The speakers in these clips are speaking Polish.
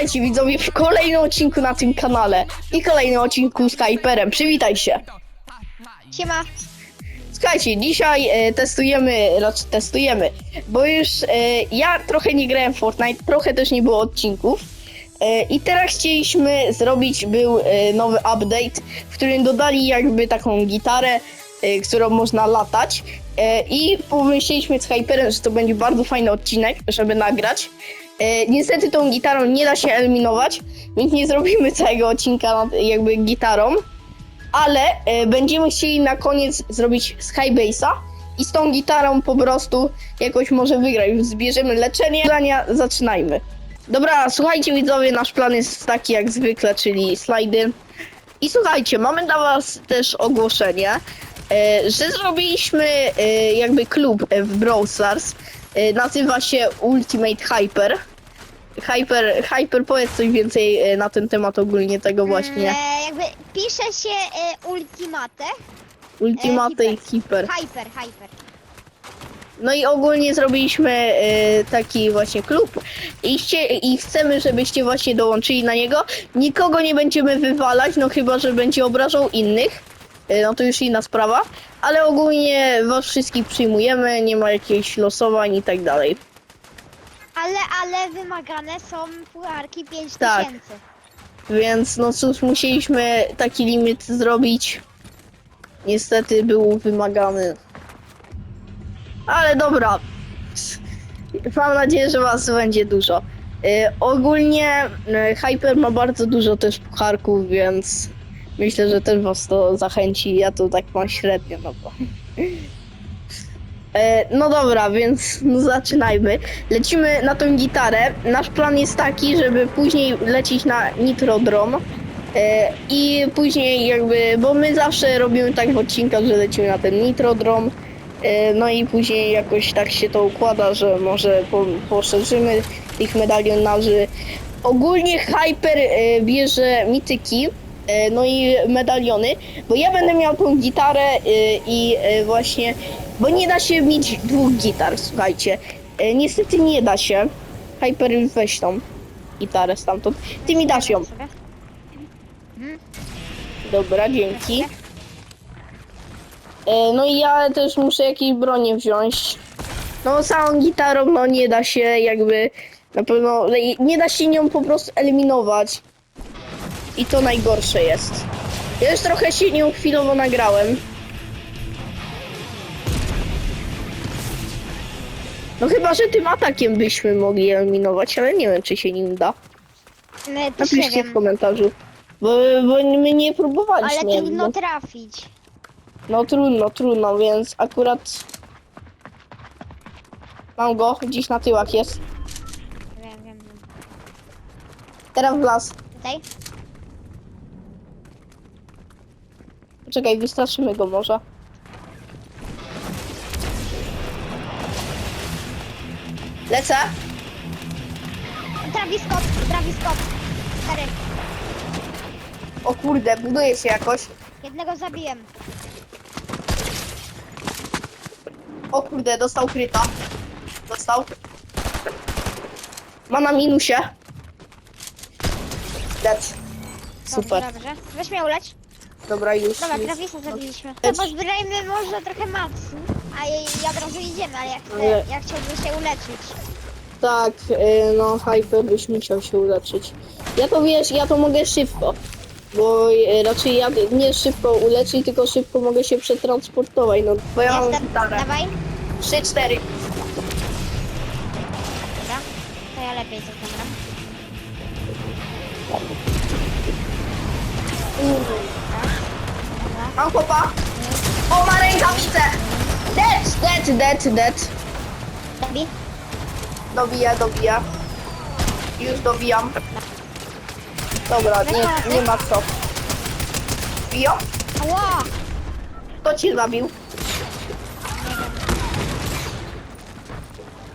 Witajcie widzowie w kolejnym odcinku na tym kanale i kolejnym odcinku z Hyperem. Przywitaj się. Siema. Słuchajcie, dzisiaj e, testujemy, raczej testujemy, bo już e, ja trochę nie grałem w Fortnite, trochę też nie było odcinków. E, I teraz chcieliśmy zrobić, był e, nowy update, w którym dodali jakby taką gitarę, e, którą można latać. E, I pomyśleliśmy z Hyperem, że to będzie bardzo fajny odcinek, żeby nagrać. E, niestety tą gitarą nie da się eliminować, więc nie zrobimy całego odcinka nad, jakby gitarą ale e, będziemy chcieli na koniec zrobić Skybase'a i z tą gitarą po prostu jakoś może wygrać. Zbierzemy leczenie. Zadania zaczynajmy. Dobra, słuchajcie widzowie, nasz plan jest taki jak zwykle, czyli slajdy. I słuchajcie, mamy dla was też ogłoszenie, e, że zrobiliśmy e, jakby klub w Brawl Stars. E, nazywa się Ultimate Hyper. Hyper, Hyper, powiedz coś więcej e, na ten temat ogólnie tego właśnie. E, jakby pisze się e, Ultimate. Ultimate e, i Keeper. Hyper, hyper. No i ogólnie zrobiliśmy e, taki właśnie klub i, chcie, i chcemy, żebyście właśnie dołączyli na niego. Nikogo nie będziemy wywalać, no chyba, że będzie obrażał innych. E, no to już inna sprawa. Ale ogólnie was wszystkich przyjmujemy, nie ma jakichś losowań i tak dalej. Ale, ale wymagane są pucharki 5000. Tak. Więc no cóż, musieliśmy taki limit zrobić. Niestety był wymagany. Ale dobra. Mam nadzieję, że was będzie dużo. Y, ogólnie y, Hyper ma bardzo dużo też pucharków, więc myślę, że też was to zachęci. Ja to tak mam średnio, no bo. E, No dobra, więc no zaczynajmy. Lecimy na tą gitarę. Nasz plan jest taki, żeby później lecieć na Nitrodrom. E, I później jakby, bo my zawsze robimy tak w odcinkach, że lecimy na ten Nitrodrom. E, No i później jakoś tak się to układa, że może po, poszerzymy tych medalionarzy. Ogólnie Hyper bierze mityki, no i medaliony, bo ja będę miał tą gitarę i właśnie, bo nie da się mieć dwóch gitar, słuchajcie. E, Niestety nie da się. Hyper weź tą gitarę stamtąd. Ty mi dasz ją. Dobra, dzięki. E, No i ja też muszę jakieś bronie wziąć. No całą gitarą no nie da się jakby na pewno nie da się nią po prostu eliminować. I to najgorsze jest. Ja już trochę się nią chwilowo nagrałem. No chyba, że tym atakiem byśmy mogli eliminować, ale nie wiem czy się nim da. Też nie Napiszcie w wiem. komentarzu. Bo, bo my nie próbowaliśmy. Ale trudno no. trafić. No trudno, trudno, więc akurat mam go, gdzieś na tyłach jest. Wiem, wiem, wiem. Teraz w las. Tutaj? Poczekaj, wystraszymy go może. Lecę. Travis Scott, Travis Scott. Cztery. O kurde, buduje się jakoś. Jednego zabiłem. O kurde, dostał kryta. Dostał. Ma na minusie. Lec. Super. Dobrze, dobrze. Weź mnie uleć. Dobra, już. Dobra, już. Travisa zabiliśmy. To pozbierajmy może trochę matsu. A i, i od razu idziemy, ale jak, Ale- chcę, jak chciałbym się uleczyć. Tak, y, no Hyper byś musiał się uleczyć. Ja to wiesz, ja to mogę szybko. Bo y, raczej ja nie szybko uleczyć, tylko szybko mogę się przetransportować. No, bo ja mam Jestem. gitarę. Dawaj. 3, 4. Dobra. To ja lepiej coś. Dobra. Mam chłopa. O, ma rękawicę. Dead, dead, dead, dead. Zabi. Dobija, dobija. Już dobijam. Dobra, nie, nie ma co. Ała! Kto cię zabił?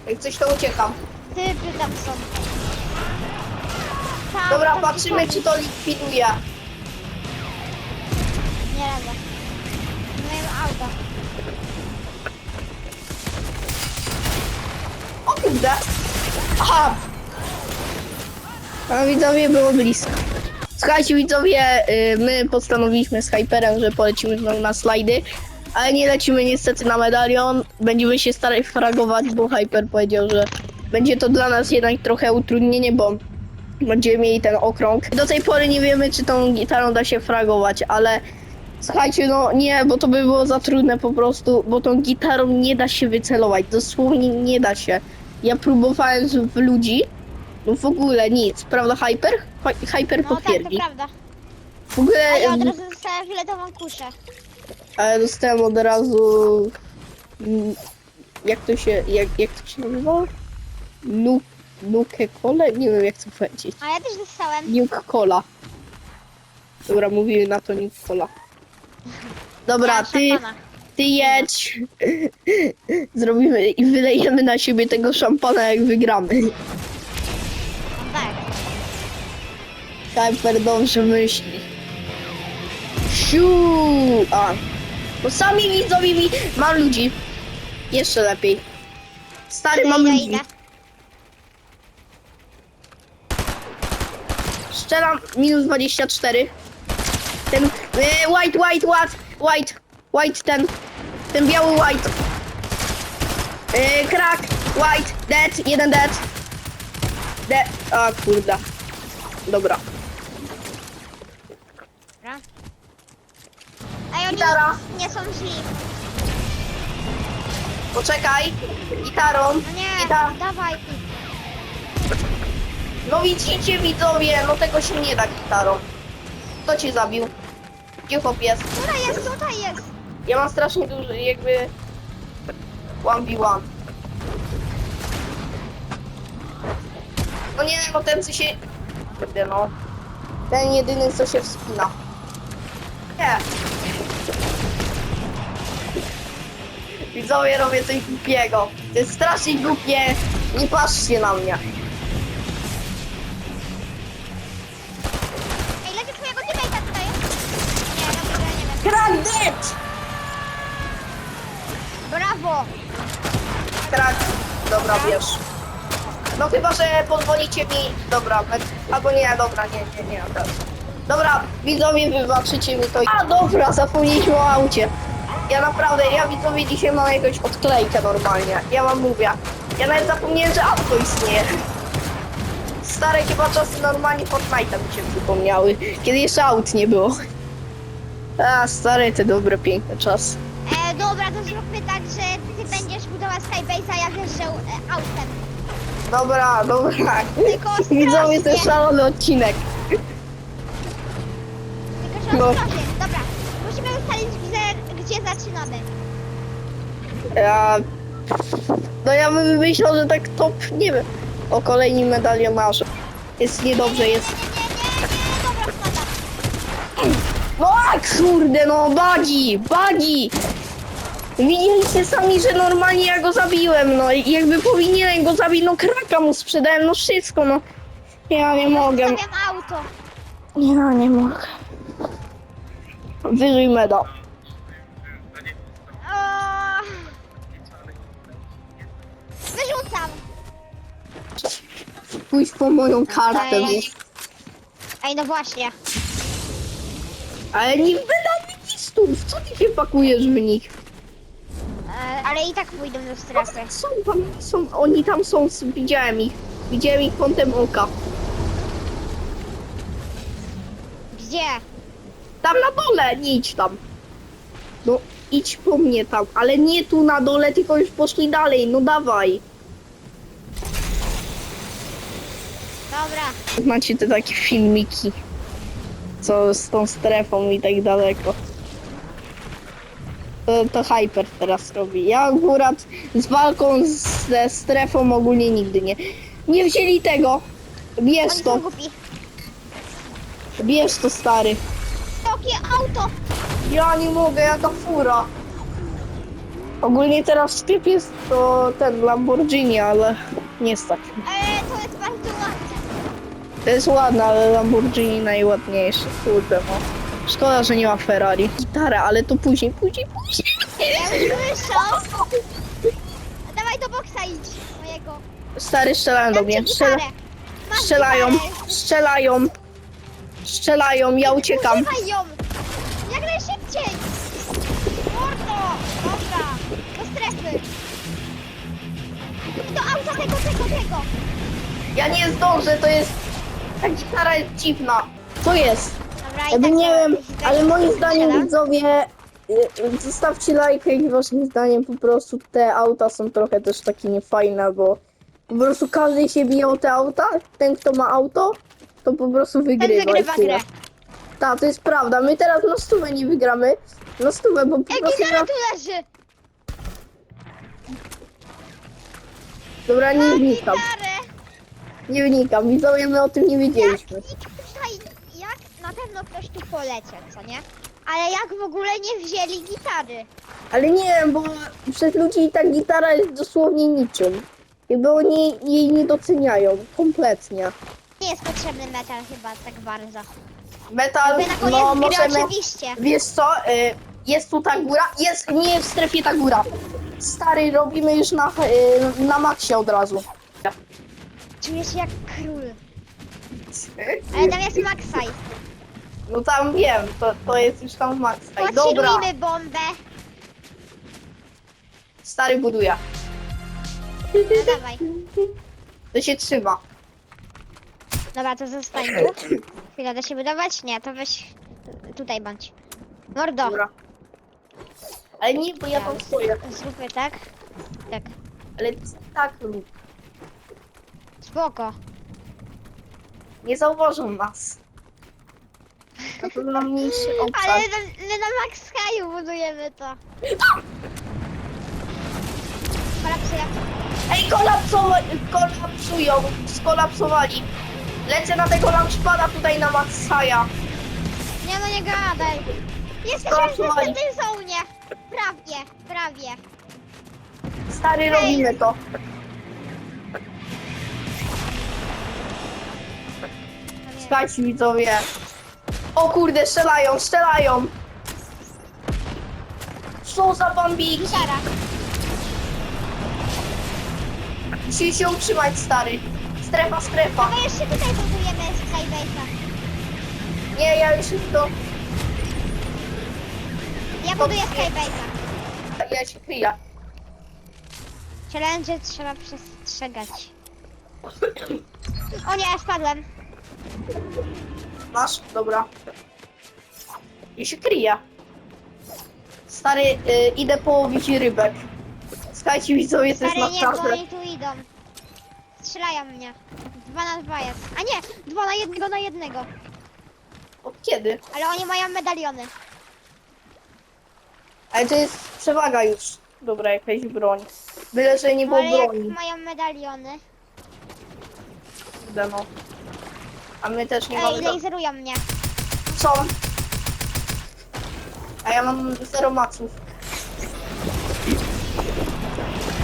Jak coś to uciekam. Typy tam są. Tam, Dobra, tam patrzymy czy to likwiduje. Nie radzę. Nie mają auta. Kurde. Aha. A widzowie było blisko. Słuchajcie widzowie, y, my postanowiliśmy z Hyperem, że polecimy znowu na slajdy, ale nie lecimy niestety na medalion. Będziemy się starać fragować, bo Hyper powiedział, że będzie to dla nas jednak trochę utrudnienie, bo będziemy mieli ten okrąg. Do tej pory nie wiemy, czy tą gitarą da się fragować, ale słuchajcie, no nie, bo to by było za trudne po prostu, bo tą gitarą nie da się wycelować, dosłownie nie da się. Ja próbowałem z- w ludzi, no w ogóle nic, prawda Hyper? Hy- Hyper No tak, to potwierdzi. prawda. w ogóle A ja od razu dostałem fioletową kuszę. ale dostałem od razu mm, jak to się, jak, jak to się nazywa? Nuk, nuke kole? Nie wiem jak to powiedzieć. A ja też dostałem. Nuke Cola. Dobra, mówiły na to Nuke Cola. Dobra, Ja ty, szampana. Ty jedź. Zrobimy i wylejemy na siebie tego szampana jak wygramy. Tak. Hyper dobrze myśli. Siu! A. Bo sami widzowie mi... Mam ludzi. Jeszcze lepiej. Stary, mam Idę, ludzi. idę. Strzelam minus 24. Ten white, white, white, white, white, ten, ten biały white. E, crack, white, dead, jeden dead. Dead, a kurde. Dobra. Dobra. Ej, oni Gitara. nie są źli. Poczekaj. Gitarą. No nie, Gita. dawaj. No widzicie widzowie, no tego się nie da gitarą. Kto cię zabił? Gdzie chłop jest? Tutaj jest, tutaj jest. Ja mam strasznie duży, jakby 1v1. No nie, no ten co się... Kurde no. Ten jedyny co się wspina. Nie. Widzowie robię coś głupiego. To jest strasznie głupie. Nie patrzcie na mnie. Ej, leci twojego teammate'a tutaj. Nie, dobra, nie wiem. Crack dead! Crack. Dobra, wiesz. No chyba, że pozwolicie mi... Dobra, albo nie, dobra, nie, nie, nie, dobra. Dobra, widzowie, wybaczycie mi to. A dobra, zapomnieliśmy o aucie. Ja naprawdę, ja widzowie dzisiaj mam jakąś odklejkę normalnie. Ja wam mówię. Ja nawet zapomniałem, że auto istnieje. Stare chyba czasy normalnie Fortnite'a mi się przypomniały. Kiedy jeszcze aut nie było. A, stare te dobre, piękne czasy. Dobra, to zróbmy tak, że ty będziesz budować Skybase'a, ja wjeżdżał e, autem. Dobra, dobra. Tylko ostrożnie. Widzowie, to jest szalony odcinek. Tylko, że No. ostrożnie. Dobra, musimy ustalić, gdzie, gdzie zaczynamy. Ja... No ja bym myślał, że tak top, nie wiem, o kolejni medalionarze. Jest niedobrze, jest... Nie, nie, nie, dobra, spada. No a kurde, no, bagi, bagi! Widzieliście sami, że normalnie ja go zabiłem, no i jakby powinienem go zabić, no kraka mu sprzedałem, no wszystko, no. Ja nie mogę, Stawiam auto. ja nie mogę. Wyżej meda. O, wyrzucam. Pójdź po moją kartę, Ej. Ej, no właśnie. Ale nie wydawnictwów, co ty się pakujesz w nich? Ale i tak pójdę do strefy. Są tam, są, oni tam są, widziałem ich. Widziałem ich kątem oka. Gdzie? Tam na dole, nie idź tam. No, idź po mnie tam, ale nie tu na dole, tylko już poszli dalej, no dawaj. Dobra. Macie te takie filmiki, co z tą strefą i tak daleko. To, to Hyper teraz robi. Ja akurat z walką ze strefą ogólnie nigdy nie. Nie wzięli tego. Bierz to, bierz to stary. Jakie auto? Ja nie mogę, jaka fura. Ogólnie teraz sklepie jest to ten Lamborghini, ale nie stać. E, to jest bardzo ładne. To jest ładne, ale Lamborghini najładniejsze. Kurde no. Szkoda, że nie ma Ferrari. Gitara, ale to później, później, później. Ja już wyszłam. Dawaj do boksa idź mojego. Stary, strzelałem do Dam ci mnie. Strzela... gitarę. Masz Strzelają, gitarę. strzelają. Strzelają, ja uciekam. Używaj ją! Jak najszybciej! Mordo! Dobra, do strefy. Do auta tego, tego, tego. Ja nie zdążę, to jest... Ta gitara jest dziwna. Co jest? Dobra, i Ja tak bym nie to- wiem, ale moim zdaniem strzela. widzowie, y, zostawcie lajkę i waszym zdaniem po prostu te auta są trochę też takie niefajne, bo po prostu każdy się bije o te auta, ten kto ma auto, to po prostu wygrywa. i wygrywa tyle. grę. Tak, to jest prawda, my teraz na stówę nie wygramy, na stówę, bo po Ej, prostu... gitara tu leży! Dobra, nie wnikam, gitarę! nie wnikam, widzowie, my o tym nie wiedzieliśmy. jak pewno ktoś tu poleciał, co nie? Ale jak w ogóle nie wzięli gitary? Ale nie wiem, bo przez ludzi ta gitara jest dosłownie niczym. Jakby oni jej nie doceniają, kompletnie. Nie jest potrzebny metal chyba tak bardzo. Metal, Jakby na koniec no gry możemy... oczywiście. Wiesz co, y, jest tu ta góra, jest, nie jest w strefie ta góra. Stary, robimy już na, y, na maksie od razu. Czuję się jak król. Ale tam jest Maxaj. No tam wiem, to, to jest już tam maksa. Dobra, Pochillujmy bombę. stary buduje. No dawaj. To się trzyma. Dobra, to zostań tu. Chwila, da się budować? Nie, to weź tutaj bądź. Mordo. Dobra. Ale nie, bo ja tam stoję. Zróbmy tak. Tak. Ale tak lub. Spoko. Nie zauważą nas. Na pewno mniejszy obszar. Ale na, my na Max Sky'u budujemy to. Kolapsuję. Ej, kolapsowali, kolapsują, skolapsowali. Lecę na tego launchpada tutaj na Maxaja. Nie no nie gadaj. Jesteśmy w Skolapsowali. następnej zonie. Prawie, prawie. Stary, robimy to. Słuchajcie widzowie. O kurde, strzelają, strzelają. Co za bambiki. Gitara. Musisz się utrzymać, stary. Strefa, strefa. No jeszcze tutaj budujemy Skybase'a. Nie, ja już to... Ja buduję Skybase'a. Ja się kryję. Challenge trzeba przestrzegać. O nie, spadłem. Masz? Dobra. I się kryje. Stary, y, idę połowić rybek. Słuchajcie widzowie, to jest Stary nie, bo naprawdę... oni tu idą. Strzelają mnie. Dwa na dwa jest. A nie, dwa na jednego na jednego. Od kiedy? Ale oni mają medaliony. Ale to jest przewaga już. Dobra, jakaś broń. Byle, że nie No, było ale jak broni. mają medaliony. Kurde, no. A my też nie Ej, mamy... do- laserują mnie. Co? A ja mam zero maców.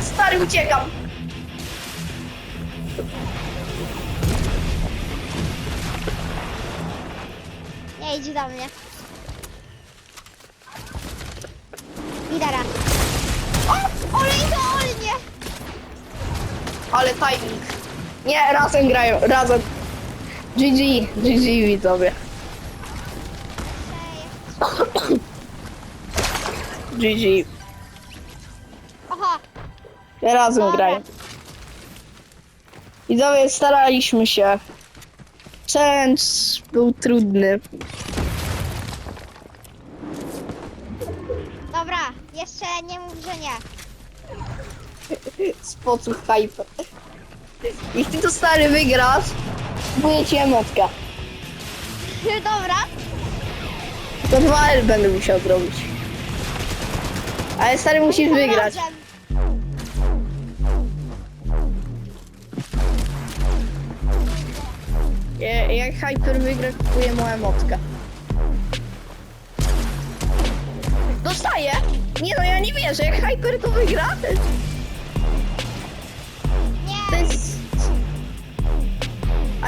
Stary, uciekam! Nie idź do mnie. Gitara. O! Ole idealnie! Ale timing. Nie, razem grają, razem. GG, GG widzowie. GG. Oho! Razem grają. Widzowie, staraliśmy się. Challenge był trudny. Dobra, jeszcze nie mów, że nie. Sposób hype. Jeśli to stary wygrasz, kupuję ci emotkę. Dobra. To 2L będę musiał zrobić. Ale stary musisz wygrać. Razem. Jak Hyper wygra, kupuję mu emotkę. Dostaję! Nie no, ja nie wierzę, jak Hyper to wygra, to Nie. jest...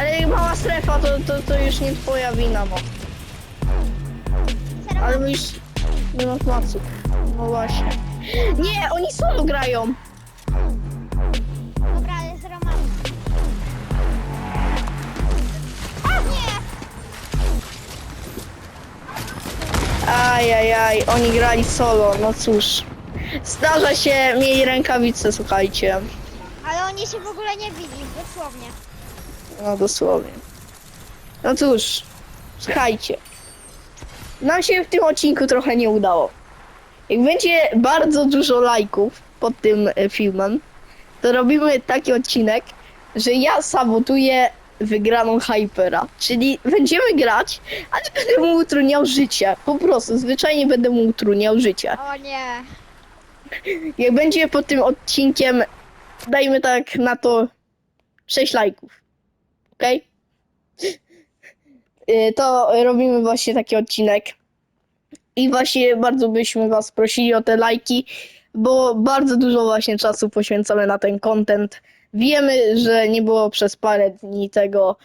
Ale jak mała strefa, to, to, to już nie twoja wina, bo... Ale mówisz... Nie ma mocy. No właśnie. Nie, oni solo grają. Dobra, ale z Romanem. Nie! Ajajaj, oni grali solo, no cóż. Zdarza się, mieli rękawice, słuchajcie. Ale oni się w ogóle nie widzi, dosłownie. No dosłownie. No cóż, słuchajcie. Nam się w tym odcinku trochę nie udało. Jak będzie bardzo dużo lajków pod tym e, filmem, to robimy taki odcinek, że ja sabotuję wygraną Hypera. Czyli będziemy grać, ale będę mu utrudniał życie. Po prostu, zwyczajnie będę mu utrudniał życie. O nie. Jak będzie pod tym odcinkiem, dajmy tak na to 6 lajków. Okej? Y, To robimy właśnie taki odcinek. I właśnie bardzo byśmy Was prosili o te lajki, bo bardzo dużo właśnie czasu poświęcamy na ten content. Wiemy, że nie było przez parę dni tego.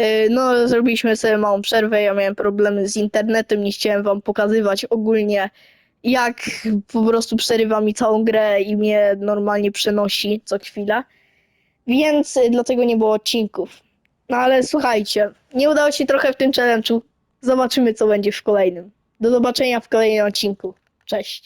Y, No, zrobiliśmy sobie małą przerwę. Ja miałem problemy z internetem, nie chciałem Wam pokazywać ogólnie jak po prostu przerywa mi całą grę i mnie normalnie przenosi co chwilę. Więc y, dlatego nie było odcinków. No ale słuchajcie, nie udało się trochę w tym challenge'u. Zobaczymy, co będzie w kolejnym. Do zobaczenia w kolejnym odcinku. Cześć.